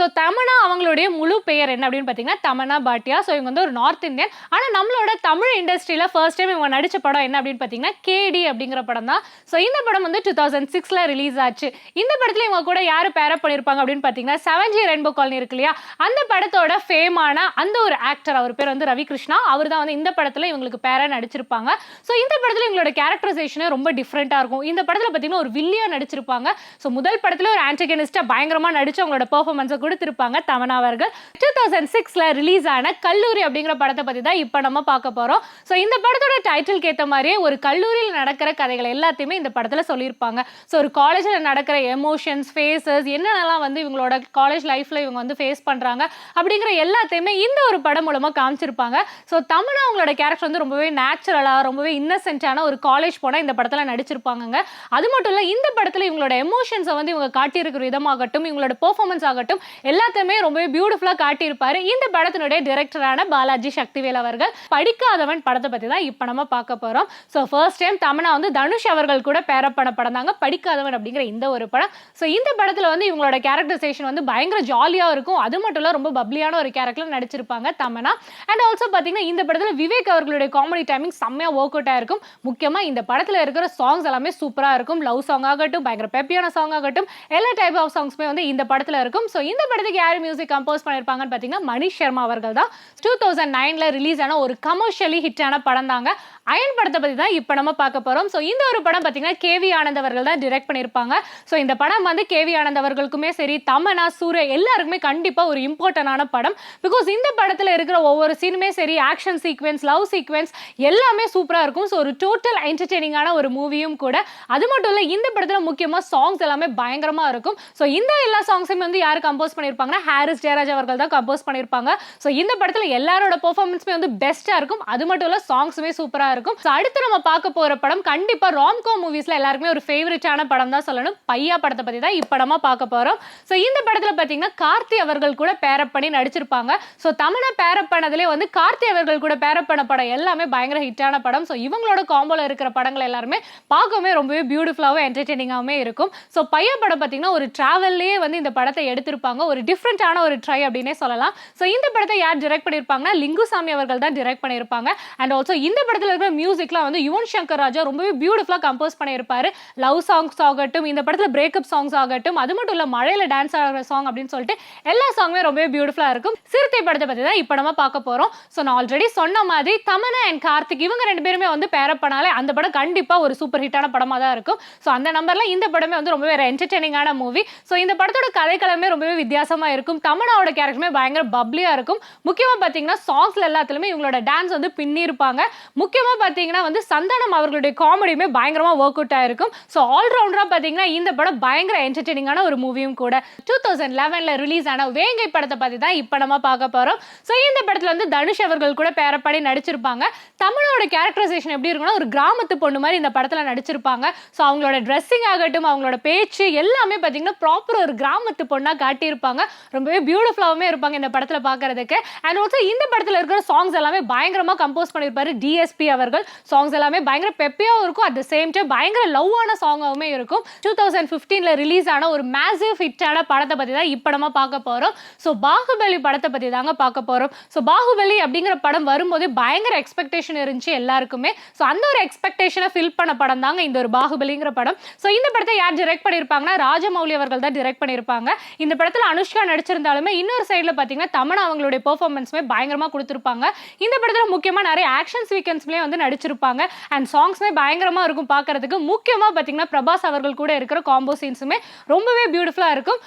So Tamannaah அவங்களுடைய முழு பெயர் என்ன அப்படின்னு பார்த்தீங்கன்னா தமனா பாட்டியா ஸோ இவங்க வந்து ஒரு நார்த் இந்தியன் ஆனால் நம்மளோட தமிழ் இண்டஸ்ட்ரியில் ஃபர்ஸ்ட் டைம் இவங்க நடித்த படம் என்ன அப்படின்னு பார்த்தீங்கன்னா கேடி அப்படிங்கிற படம் தான். ஸோ இந்த படம் வந்து டூ தௌசண்ட் சிக்ஸில் ரிலீஸ் ஆச்சு. இந்த படத்தில் இவங்க கூட யார் பேரப் பண்ணியிருப்பாங்க அப்படின்னு பார்த்தீங்கன்னா செவன் ஜி ரெயின்போ காலனி இருக்கு இல்லையா? அந்த படத்தோட ஃபேமான அந்த ஒரு ஆக்டர் அவர் பேர் வந்து ரவி கிருஷ்ணா அவர் தான் வந்து இந்த படத்தில் இவங்களுக்கு பேராக நடிச்சிருப்பாங்க. ஸோ இந்த படத்தில் இவங்களோட கேரக்டரைசேஷனே ரொம்ப டிஃப்ரெண்ட்டாக இருக்கும். இந்த படத்தில் பார்த்தீங்கன்னா ஒரு வில்லியாக நடிச்சிருப்பாங்க. ஸோ முதல் படத்தில் ஒரு ஆன்டகனிஸ்டாக பயங்கரமாக நடிச்சு அவங்களோட பெர்ஃபார்மன்ஸை கொடுத்துருப்பாங்க தமனா அவர்கள். டூ தௌசண்ட் சிக்ஸில் ரிலீஸ் ஆன கல்லூரி அப்படிங்கிற படத்தை பற்றி தான் இப்போ நம்ம பார்க்க போகிறோம் ஸோ இந்த படத்தோட டைட்டிலுக்கு ஏற்ற மாதிரியே ஒரு கல்லூரியில் நடக்கிற கதைகள் எல்லாத்தையுமே இந்த படத்தில் சொல்லியிருப்பாங்க. ஸோ ஒரு காலேஜில் நடக்கிற எமோஷன்ஸ் ஃபேஸஸ் என்னென்னலாம் வந்து இவங்களோட காலேஜ் லைஃப்பில் இவங்க வந்து ஃபேஸ் பண்ணுறாங்க அப்படிங்கிற எல்லாத்தையுமே இந்த ஒரு படம் மூலமாக காமிச்சிருப்பாங்க. ஸோ தமிழ் அவங்களோட கேரக்டர் வந்து ரொம்பவே நேச்சுரலாக ரொம்பவே இன்னசென்ட்டான ஒரு காலேஜ் போனால் இந்த படத்தில் நடிச்சிருப்பாங்க அது மட்டும் இல்லை இந்த படத்தில் இவங்களோட எமோஷன்ஸை வந்து இவங்க காட்டியிருக்கிற விதமாகட்டும் இவங்களோட பெர்ஃபார்மன்ஸ் ஆகட்டும் எல்லாத்தையுமே ரொம்பவே பியூட்டிஃபுல்லாக காட்டியிருப்பார். இந்த படத்தினுடைய டிரெக்டரான பாலாஜி சக்திவேல் அவர்கள். படிக்காதவன் படத்தை பற்றி தான் இப்போ நம்ம பார்க்க போகிறோம் ஸோ ஃபர்ஸ்ட் டைம் தமிழா வந்து தனுஷ் அவர்கள் கூட பேரப் படம் தாங்க படிக்காதவன் அப்படிங்கிற இந்த ஒரு படம். ஸோ இந்த படத்தில் வந்து இவங்களோட கேரக்டரைசேஷன் வந்து பயங்கர ஜாலியாக இருக்கும். அது மட்டும் இல்லை ரொம்ப பப்ளியான ஒரு கேரக்டர் நடிச்சிருப்பாங்க தமனா அண்ட் ஆல்சோ பார்த்தீங்கன்னா இந்த படத்தில் விவேக் அவர்களுடைய காமெடி டைமிங் செம்மையாக ஒர்க் அவுட் ஆயிருக்கும் முக்கியமாக இந்த படத்தில் இருக்கிற சாங்ஸ் எல்லாமே சூப்பராக இருக்கும். லவ் சாங் ஆகட்டும் பயங்கர பெப்பியான சாங் ஆகட்டும் எல்லா டைப் ஆஃப் சாங்ஸுமே வந்து இந்த படத்தில் இருக்கும். ஸோ இந்த படத்துக்கு யார் மியூசிக் கம்போஸ் பண்ணியிருப்பாங்கன்னு பார்த்தீங்கன்னா மணிஷ் சர்மா அவர்கள் தான். டூ தௌசண்ட் நைனில் ரிலீஸ் ஆன ஒரு கமர்ஷியலி ஹிட்டான படம் தாங்க. அயன் படத்தை பற்றி தான் இப்போ நம்ம பார்க்க போகிறோம் ஸோ இந்த ஒரு படம் பார்த்தீங்கன்னா கேவி ஆனந்த் அவர்கள் தான் டிரெக்ட் பண்ணியிருப்பாங்க ஸோ இந்த படம் வந்து கேவி ஆனந்த் அவர்களுக்குமே சரி தமனா சூரிய எல்லாருக்குமே கண்டிப்பாக ஒரு இம்பார்ட்டண்டான படம். பிகாஸ் இந்த படத்தில் இருக்கிற ஒவ்வொரு சீனுமே சரி ஆக்ஷன் சீக்வென்ஸ் லவ் சீக்வென்ஸ் எல்லாமே சூப்பராக இருக்கும். ஸோ ஒரு டோட்டல் என்டர்டெய்னிங்கான ஒரு மூவியும் கூட. அது மட்டும் இல்லை இந்த படத்தில் முக்கியமாக சாங்ஸ் எல்லாமே பயங்கரமாக இருக்கும். ஸோ இந்த எல்லா சாங்ஸுமே வந்து யார் கம்போஸ் பண்ணியிருப்பாங்கன்னா ஹாரிஸ் ஜெயராஜ் அவர்கள் தான் கம்போஸ் பண்ணியிருப்பாங்க ஸோ இந்த படத்தில் எல்லாரோட பெர்ஃபார்மன்ஸுமே வந்து பெஸ்ட்டாக இருக்கும். அது மட்டும் இல்லை சாங்ஸுமே சூப்பராக இருக்கும். ஸோ அடுத்து நம்ம பார்க்க போகிற படம் கண்டிப்பாக ராம்கோ மூவிஸில் எல்லாருக்குமே ஒரு ஃபேவரட்டான படம் தான் சொல்லணும். பையா படத்தை பற்றி தான் இப்படமாக பார்க்க போகிறோம் ஸோ இந்த படத்தில் பார்த்தீங்கன்னா கார்த்தி அவர்கள் கூட பேரப் பண்ணி நடிச்சிருப்பாங்க. ஸோ தமிழை பேரப் பண்ணதுலேயே வந்து கார்த்தி அவர்கள் கூட பேரப் பண்ண படம் எல்லாமே பயங்கர ஹிட்டான படம். ஸோ இவங்களோட காம்போல இருக்கிற படங்கள் எல்லாருமே பார்க்கவே ரொம்பவே பியூட்டிஃபுல்லாகவும் என்டர்டெய்னிங்காகவே இருக்கும். ஸோ பையா படம் பார்த்தீங்கன்னா ஒரு ட்ராவல்லே வந்து இந்த படத்தை எடுத்திருப்பாங்க. ஒரு டிஃப்ரெண்ட்டான ஒரு ட்ரை அப்படின்னே சொல்லலாம். ஸோ இந்த படத்தை யார் டிரெக்ட் பண்ணியிருப்பாங்கன்னா லிங்குசாமி அவர்கள் தான் டிரெக்ட் பண்ணியிருப்பாங்க அண்ட் ஆல்சோ இந்த படத்தில் இருக்கிற மியூசிக்லாம் வந்து யுவன் சங்கர் ராஜா ரொம்பவே பியூட்டிஃபுல்லாக கம்போஸ் பண்ணியிருப்பார். லவ் சாங்ஸ் ஆகட்டும் இந்த படத்தில் பிரேக்கப் சாங்ஸ் ஆகட்டும் அது மட்டும் இல்லை மழையில் டான்ஸ் ஆகிற சாங் அப்படின்னு சொல்லிட்டு எல்லா சாங்குமே ரொம்பவே பியூட்டிஃபுல்லாக இருக்கும். சிறுத்தை படத்தை பற்றி தான் இப்போ நம்ம பார்க்க போகிறோம் ஸோ நான் ஆல்ரெடி சொன்ன மாதிரி தமனா அண்ட் கார்த்திக் இவங்க ரெண்டு பேருமே வந்து பேரப் பண்ணாலே அந்த படம் கண்டிப்பாக ஒரு சூப்பர் ஹிட்டான படமாக தான் இருக்கும். ஸோ அந்த நம்பரில் இந்த படமே வந்து ரொம்பவே என்டர்டெய்னிங்கான மூவி ஸோ இந்த படத்தோட கதைக்களமே ரொம்பவே வித்தியாசமாக இருக்கும். தமனாவோட கேரக்டருமே பயங்கர பப்ளியாக இருக்கும். முக்கியமாக பார்த்தீங்கன்னா சாங்ஸில் எல்லாத்துலேயுமே இவங்களோட டான்ஸ் வந்து பின்னிருப்பாங்க முக்கியமாக பார்த்தீங்கன்னா வந்து சந்தானம் அவர்களுடைய காமெடியுமே பயங்கரமாக ஒர்க் அவுட் ஆயிருக்கும் ஸோ ஆல்ரவுண்டராக பார்த்தீங்கன்னா இந்த படம் பயங்கர என்டர்டெய்னிங்கான ஒரு மூவியும் கூட. டூ தௌசண்ட் லெவனில் ரிலீஸ் ஆன வேங்கை படத்தை பற்றி தான் இப்போ நம்ம பார்க்க போகிறோம் ஸோ இந்த படத்தில் வந்து தனுஷ் அவர்கள் கூட பேரப்பாடி நடிச்சிருப்பாங்க. தமிழோட கேரக்டரைசேஷன் எப்படி இருக்குன்னா ஒரு கிராமத்து பொண்ணு மாதிரி இந்த படத்தில் நடிச்சிருப்பாங்க. ஸோ அவங்களோட ட்ரெஸ்ஸிங் ஆகட்டும் அவங்களோட பேச்சு எல்லாமே பார்த்தீங்கன்னா ப்ராப்பர் ஒரு கிராமத்து பொண்ணாக காட்டியிருப்பாங்க. ரொம்பவே பியூட்டிஃபுல்லாகவுமே இருப்பாங்க இந்த படத்தில் பார்க்கறதுக்கு அண்ட் ஆல்சோ இந்த படத்தில் இருக்கிற சாங்ஸ் எல்லாமே பயங்கரமாக கம்போஸ் பண்ணியிருப்பாரு டிஎஸ்பி அவர்கள். சாங்ஸ் எல்லாமே பயங்கர பெப்பியாகவும் இருக்கும். அட் த சேம் டைம் பயங்கர லவ்வான சாங்காகவுமே இருக்கும். டூ தௌசண்ட் ஃபிஃப்டீனில் ரிலீஸ் ஆன ஒரு மேசிவ் ஹிட்டான படத்தை பற்றி தான் இப்போ பார்க்க போகிறோம் ஸோ பாகுபலி படத்தை பற்றி தாங்க பார்க்க போகிறோம் ஸோ பாகுபலி அப்படிங்கிற படம் வரும்போது பயங்கர எக்ஸ்பெக்டேஷன் இருந்துச்சு எல்லாருக்குமே. ஸோ அந்த ஒரு எக்ஸ்பெக்டேஷனை ஃபில் பண்ண படம் தாங்க இந்த ஒரு பாகுபலிங்கிற படம். ஸோ இந்த படத்தை யார் டிரெக்ட் பண்ணியிருப்பாங்கன்னா ராஜமௌலி அவர்கள் தான் டிரெக்ட் பண்ணியிருப்பாங்க இந்த படத்தில் அனுஷ்கா நடிச்சிருந்தாலுமே இன்னொரு சைடில் பார்த்தீங்கன்னா தமன் அவங்களுடைய பெர்ஃபார்மன்ஸுமே பயங்கரமாக கொடுத்துருப்பாங்க. இந்த படத்தில் முக்கியமாக நிறைய ஆக்ஷன் சீக்வன்ஸ்லேயே வந்து நடிச்சிருப்பாங்க. அண்ட் சாங்ஸ்மே பயங்கரமாக இருக்கும் பார்க்குறதுக்கு. முக்கியமாக பார்த்தீங்கன்னா பிரபாஸ் அவர்கள் கூட இருக்கிற காம்போ சீன்ஸுமே ரொம்பவே பியூட்டிஃபுல்லாக இருக்கும்.